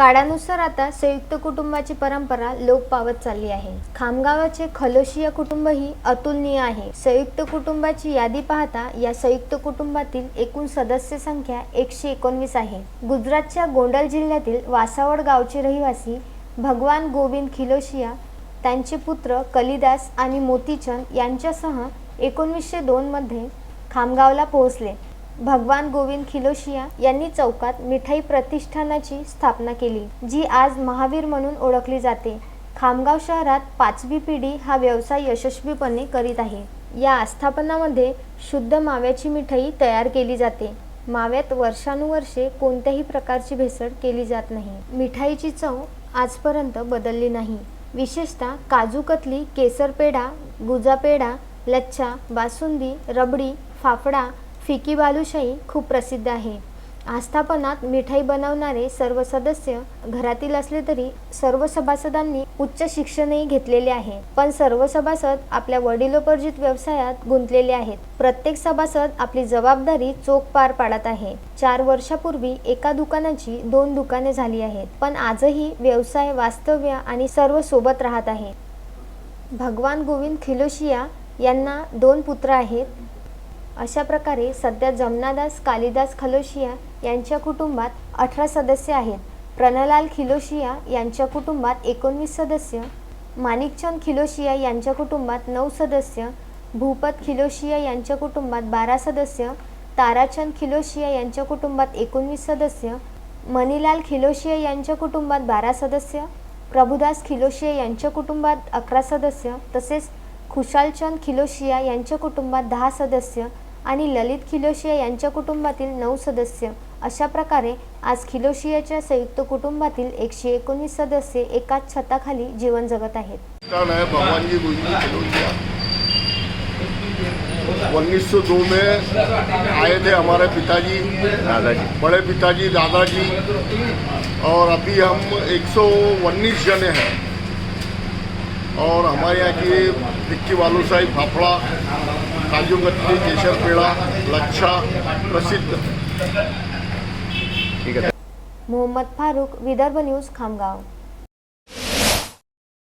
काळानुसार आता संयुक्त कुटुंबाची परंपरा लोप पावत चालली आहे. खामगावाचे खलोशिया कुटुंब ही अतुलनीय आहे. संयुक्त कुटुंबाची यादी पाहता या संयुक्त कुटुंबातील एकूण सदस्य संख्या एकशे एकोणवीस आहे. गुजरातच्या गोंडल जिल्ह्यातील वासावड गावचे रहिवासी भगवान गोविंद खिलोशिया त्यांचे पुत्र कलिदास आणि मोतीचंद यांच्यासह एकोणवीसशे दोनमध्ये खामगावला पोहोचले. भगवान गोविंद खिलोशिया यांनी चौकात मिठाई प्रतिष्ठानाची स्थापना केली जी आज महावीर म्हणून ओळखली जाते. खामगाव शहरात पाचवी पिढी हा व्यवसाय यशस्वीपणे करीत आहे. या आस्थापनामध्ये शुद्ध माव्याची मिठाई तयार केली जाते. माव्यात वर्षानुवर्षे कोणत्याही प्रकारची भेसळ केली जात नाही. मिठाईची चव आजपर्यंत बदलली नाही. विशेषतः काजू कतली केसर पेढा गुजा पेढा लच्छा बासुंदी रबडी फाफडा फिकी बालुशाही खूप प्रसिद्ध आहे. आस्थापनात मिठाई बनवणारे सर्व सदस्य घरातील असले तरी सर्व सभासदांनी उच्च शिक्षणही घेतलेले आहे. पण सर्व सभासद आपल्या वडिलोपार्जित व्यवसायात गुंतलेले आहेत. प्रत्येक सभासद आपली जबाबदारी चोख पार पाडत आहे. चार वर्षापूर्वी एका दुकानाची दोन दुकाने झाली आहेत पण आजही व्यवसाय वास्तव्य आणि सर्व सोबत राहत आहे. भगवान गोविंद खिलोशिया यांना दोन पुत्र आहेत अशा प्रकारे सध्या जमनादास कालिदास खलोशिया यांच्या कुटुंबात अठरा सदस्य आहेत. प्रणलाल खिलोशिया यांच्या कुटुंबात एकोणवीस सदस्य माणिकचंद खिलोशिया यांच्या कुटुंबात नऊ सदस्य भूपत खिलोशिया यांच्या कुटुंबात बारा सदस्य ताराचंद खिलोशिया यांच्या कुटुंबात एकोणवीस सदस्य मणिलाल खिलोशिया यांच्या कुटुंबात बारा सदस्य प्रभुदास खिलोशिया यांच्या कुटुंबात अकरा सदस्य तसेच खुशालचंद खिलोशिया यांच्या कुटुंबात दहा सदस्य आणि ललित खिलोशिया यांच्या कुटुंबातील नऊ सदस्य. अशा प्रकारे आज खिलोशियाच्या संयुक्त कुटुंबातील एकशे एकोणीस सदस्य एकाच छताखाली जीवन जगत आहेत. उन्नीस सौ दो में आए थे हमारे पिताजी दादाजी. बड़े पिताजी दादाजी और अभी हम एक सौ उन्नीस जने हैं। और हमारे यहाँ की टिक्की बालूशाही फाफड़ा काजू कतली केसर पेड़ा लच्छा प्रसिद्ध। मोहम्मद फारूक विदर्भ न्यूज खामगाव।